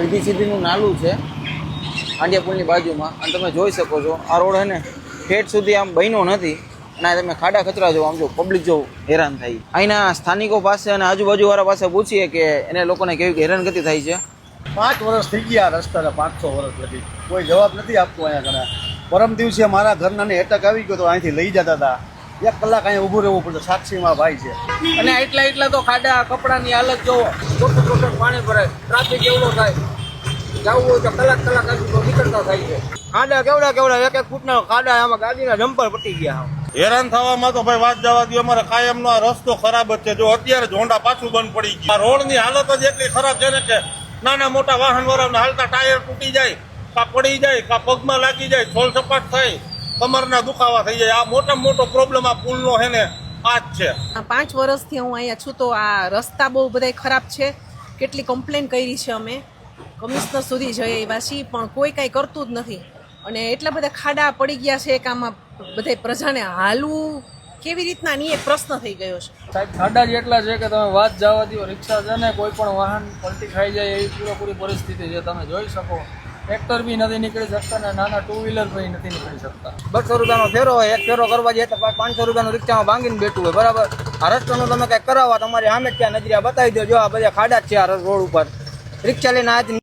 રીધી સીધીનું નાલું છે આંડિયા બાજુમાં. અને તમે જોઈ શકો છો, આ રોડ હે ને ઠેઠ સુધી આમ બન્યો નથી. અને આ તમે ખાડા ખતરા જો આમ જો પબ્લિક જો હેરાન થાય. અહીંના સ્થાનિકો પાસે અને આજુબાજુવાળા પાસે પૂછીએ કે એને લોકોને કેવી હેરાનગતિ થાય છે. પાંચ વર્ષ થઈ ગયા રસ્તાને પાંચસો વર્ષ લગી. કોઈ જવાબ નથી આપતો અહીંયા ઘણા પરમ દિવસે મારા ઘરનાને એટક આવી ગયો તો અહીંથી લઈ જતા હતા. એક કલાક અહીંયા ઊભું રહેવું પડશે સાક્ષીમાં ભાઈ છે. અને એટલા એટલા તો ખાડા, કપડાની હાલત જોવો ચોખ્ખું ચોખ્ખું પાણી ભરાય. ટ્રાફિક એવડો થાય. જવું હોય તો કલાક કલાક આજુ નીકળતા થાય છે. ખાડા કેવડા કેવડા, એક એક ફૂટના ખાડા આમાં ગાડીના જમ્પર પટી ગયા હેરાન થવામાં તો ભાઈ વાત જવા દો અમારે કાયમનો આ રસ્તો ખરાબ જ છે. જો અત્યારે જોંડા પાછું બંધ પડી ગયું. રોડની હાલત જ એટલી ખરાબ છે ને કે નાના મોટા વાહન વાળાને હાલતા ટાયર તૂટી જાય, કા પડી જાય, કા પગમાં લાગી જાય, છોલ સપાટ થાય કમરના દુખાવા થઈ જાય. આ મોટામાં મોટો પ્રોબ્લેમ આ પુલનો છે ને આ જ છે. પાંચ વર્ષથી હું અહીંયા છું તો આ રસ્તા બહુ બધા ખરાબ છે. કેટલી કમ્પ્લેન કરી છે અમે. કમિશનર સુધી જઈએ એવા છીએ પણ કોઈ કાંઈ કરતું જ નથી. અને એટલા બધા ખાડા પડી ગયા છે કે આમાં બધા પ્રજાને હાલવું કેવી રીતના ની એક પ્રશ્ન થઈ ગયો છે. સાહેબ ખાડા જ એટલા છે કે તમે વાત જવા દો રિક્ષા છે ને કોઈ પણ વાહન પલટી ખાઈ જાય એવી પૂરેપૂરી પરિસ્થિતિ છે. તમે જોઈ શકો. ટ્રેક્ટર બી નથી નીકળી શકતા ને નાના ટુ વ્હીલર બી નથી નીકળી શકતા. બસો રૂપિયાનો ફેરો હોય, એક ફેરો કરવા જઈએ તો પાંચસો રૂપિયાનું રિક્ષામાં ભાંગીને બેઠું હોય, બરાબર? આ રસ્તાનું તમે કંઈક કરાવવા તમારી સામે ત્યાં નજરિયા બતાવી દો જો આ બધા ખાડા જ છે આ રોડ ઉપર. રિક્ષા લઈને આજ